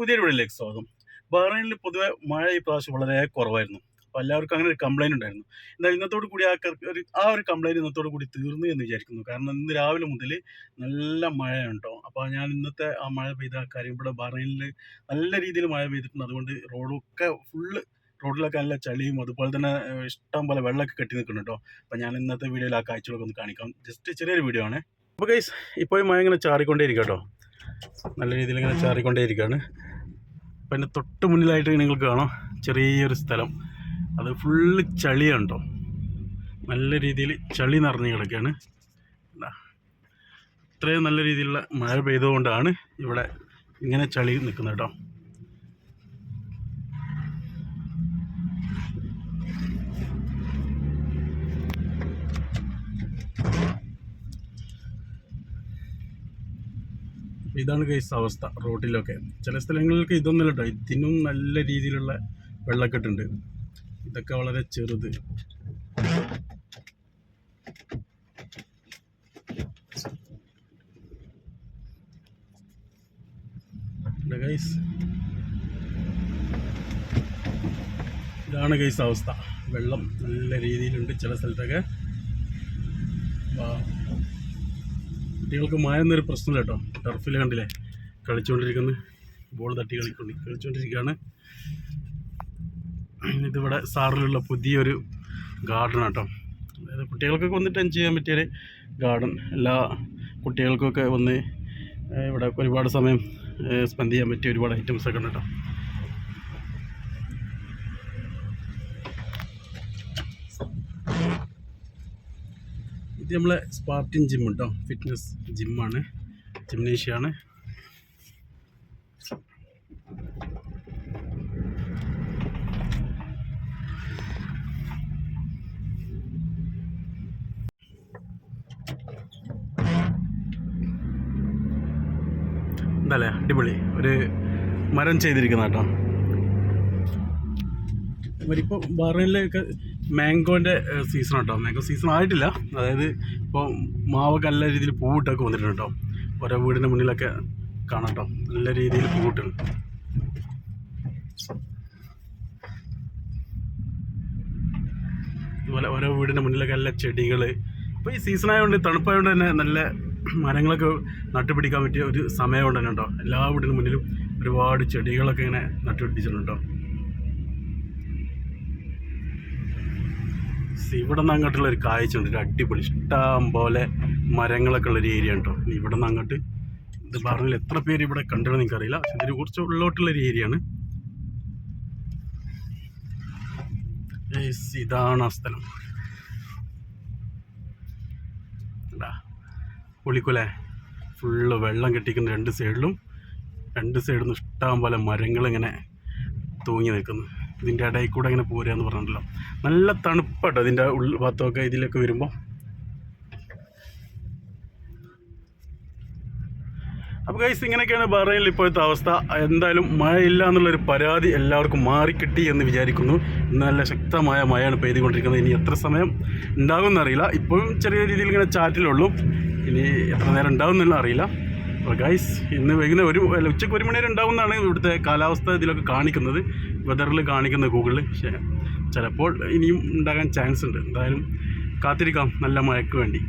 പുതിയൊരു വീഡിയോയിലേക്ക് സ്വാഗതം. ബഹ്റൈനിൽ പൊതുവെ മഴ ഈ പ്രാവശ്യം വളരെ കുറവായിരുന്നു. അപ്പോൾ എല്ലാവർക്കും അങ്ങനെ ഒരു കംപ്ലൈന്റ് ഉണ്ടായിരുന്നു. എന്നാൽ ഇന്നത്തോട് കൂടി ആ ഒരു ആ ഒരു കംപ്ലൈന്റ് ഇന്നത്തോട് കൂടി തീർന്നു എന്ന് വിചാരിക്കുന്നു. കാരണം ഇന്ന് രാവിലെ മുതൽ നല്ല മഴയാണ് കേട്ടോ അപ്പോൾ ഞാൻ ഇന്നത്തെ ആ മഴ പെയ്ത കാര്യം ഇവിടെ ബഹ്റൈനിൽ നല്ല രീതിയിൽ മഴ പെയ്തിട്ടുണ്ട്. അതുകൊണ്ട് റോഡൊക്കെ ഫുള്ള് റോഡിലൊക്കെ നല്ല ചളിയും അതുപോലെ തന്നെ ഇഷ്ടം പോലെ വെള്ളമൊക്കെ കെട്ടി നിൽക്കുന്നുണ്ട് കേട്ടോ. അപ്പോൾ ഞാൻ ഇന്നത്തെ വീഡിയോയിൽ ആ കാഴ്ചകളൊക്കെ ഒന്ന് കാണിക്കാം. ജസ്റ്റ് ചെറിയൊരു വീഡിയോ ആണ്. അപ്പോൾ ഗൈസ് ഇപ്പോൾ ഈ മഴ ഇങ്ങനെ ചാറിക്കൊണ്ടേ ഇരിക്കാം കേട്ടോ. നല്ല രീതിയിൽ ഇങ്ങനെ ചാറിക്കൊണ്ടേ ഇരിക്കുകയാണ് അപ്പം എന്റെ തൊട്ട് മുന്നിലായിട്ട് നിങ്ങൾ കാണാം. ചെറിയൊരു സ്ഥലം. അത് ഫുള്ള് ചളിയാണ് കേട്ടോ നല്ല രീതിയിൽ ചളി നിറഞ്ഞ് കിടക്കുകയാണ്. ഇത്രയും നല്ല രീതിയിലുള്ള മഴ പെയ്തുകൊണ്ടാണ് ഇവിടെ ഇങ്ങനെ ചളി നിൽക്കുന്നത് കേട്ടോ. ഇതാണ് കേസ് അവസ്ഥ റോഡിലൊക്കെ ചില സ്ഥലങ്ങളിലൊക്കെ ഇതൊന്നുമില്ല കേട്ടോ ഇതിനും നല്ല രീതിയിലുള്ള വെള്ളക്കെട്ടുണ്ട് ഇതൊക്കെ വളരെ ചെറുത്. ഗൈസ് ഇതാണ് ഗൈസ് അവസ്ഥ. വെള്ളം നല്ല രീതിയിലുണ്ട് ചില സ്ഥലത്തൊക്കെ. കുട്ടികൾക്ക് മായെന്നൊരു പ്രശ്നമില്ല കേട്ടോ. ടർഫിൽ കണ്ടില്ലേ? കളിച്ചുകൊണ്ടിരിക്കുന്നു ബോൾ തട്ടി കളിക്കൊണ്ട് കളിച്ചുകൊണ്ടിരിക്കുകയാണ് ഇതിവിടെ സാറിലുള്ള പുതിയൊരു ഗാർഡൻ കേട്ടോ അതായത് കുട്ടികൾക്കൊക്കെ വന്നിട്ട് എൻജോയ് ചെയ്യാൻ പറ്റിയൊരു ഗാർഡൻ എല്ലാ കുട്ടികൾക്കൊക്കെ വന്ന് ഇവിടെ ഒരുപാട് സമയം സ്പെൻഡ് ചെയ്യാൻ പറ്റിയ ഒരുപാട് ഐറ്റംസ് ഒക്കെ ഉണ്ട് കേട്ടോ. ഇത് നമ്മളെ സ്പാർട്ടിൻ ജിം കേട്ടോ ഫിറ്റ്നസ് ജിമ്മാണ് ജിംനേഷ്യാണ് എന്താല്ലേ അടിപൊളി. ഒരു മരം ചെയ്തിരിക്കുന്ന കേട്ടോ. ഇവരിപ്പോൾ ബഹ്റൈനിലൊക്കെ മാംഗോന്റെ സീസൺ കേട്ടോ മാംഗോ സീസൺ ആയിട്ടില്ല. അതായത് ഇപ്പോൾ മാവൊക്കെ നല്ല രീതിയിൽ പൂവിട്ടൊക്കെ വന്നിട്ടുണ്ട്? കേട്ടോ ഓരോ വീടിന്റെ മുന്നിലൊക്കെ കാണാം കേട്ടോ നല്ല രീതിയിൽ പൂവിട്ടുണ്ട്. അതുപോലെ ഓരോ വീടിന്റെ മുന്നിലൊക്കെ നല്ല ചെടികൾ ഇപ്പോൾ ഈ സീസൺ ആയതുകൊണ്ട് തണുപ്പായതുകൊണ്ട് തന്നെ നല്ല മരങ്ങളൊക്കെ നട്ടുപിടിക്കാൻ പറ്റിയ ഒരു സമയം കൊണ്ട് തന്നെ കേട്ടോ എല്ലാ വീടിന്റെ മുന്നിലും ഒരുപാട് ചെടികളൊക്കെ ഇങ്ങനെ നട്ടുപിടിപ്പിച്ചിട്ടുണ്ട്? കേട്ടോ ഇവിടെ നിന്ന് അങ്ങോട്ടുള്ള ഒരു കാഴ്ച ഉണ്ട്. ഒരു അടിപൊളി ഇഷ്ടം പോലെ മരങ്ങളൊക്കെ ഉള്ള ഒരു ഏരിയ ഉണ്ടോ? ഇവിടെ നിന്ന് അങ്ങോട്ട് ഇത് പറഞ്ഞാൽ എത്ര പേര് ഇവിടെ കണ്ടിട്ടുണ്ടെന്ന് എനിക്കറിയില്ല. പക്ഷെ ഇതിന് കുറച്ച് ഉള്ളോട്ടുള്ള ഒരു ഏരിയ ആണ്. ഇതാണ് ആ സ്ഥലം. പൊളിക്കുലേ. ഫുള്ള് വെള്ളം കെട്ടിക്കുന്ന രണ്ട് സൈഡിലും രണ്ട് സൈഡിൽ നിന്ന് ഇഷ്ടം പോലെ മരങ്ങളിങ്ങനെ തൂങ്ങി നിൽക്കുന്നു. ഇതിന്റെ ഇടയിൽ കൂടെ ഇങ്ങനെ പോരുക എന്ന് പറഞ്ഞിട്ടുണ്ടല്ലോ. നല്ല തണുപ്പട്ടോ ഇതിന്റെ ഉൾ ഭാഗത്തൊക്കെ ഇതിലൊക്കെ വരുമ്പോൾ അപ്പോൾ ഗൈസ് ഇങ്ങനെയൊക്കെയാണ് ബഹ്റൈനിൽ ഇപ്പോഴത്തെ അവസ്ഥ. എന്തായാലും മഴയില്ല എന്നുള്ളൊരു പരാതി എല്ലാവർക്കും മാറിക്കിട്ടി എന്ന് വിചാരിക്കുന്നു. നല്ല ശക്തമായ മഴയാണ് പെയ്തുകൊണ്ടിരിക്കുന്നത്. ഇനി എത്ര സമയം ഉണ്ടാകുമെന്നറിയില്ല ഇപ്പോഴും ചെറിയ രീതിയിൽ ഇങ്ങനെ ചാറ്റിലുള്ളൂ ഇനി എത്ര നേരം ഉണ്ടാകുമെന്നുള്ള അറിയില്ല. അപ്പോൾ ഗൈസ് ഇന്ന് വൈകുന്നേരം ഒരു അല്ല, ഉച്ചയ്ക്ക് ഒരു മണി വരെ ഉണ്ടാകുമെന്നാണ് ഇവിടുത്തെ കാലാവസ്ഥ ഇതിലൊക്കെ കാണിക്കുന്നത്. വെതറിൽ കാണിക്കുന്നത് ഗൂഗിളിൽ പക്ഷേ ചിലപ്പോൾ ഇനിയും ഉണ്ടാകാൻ ചാൻസ് ഉണ്ട്. എന്തായാലും കാത്തിരിക്കാം. നല്ല മഴയ്ക്ക് വേണ്ടി.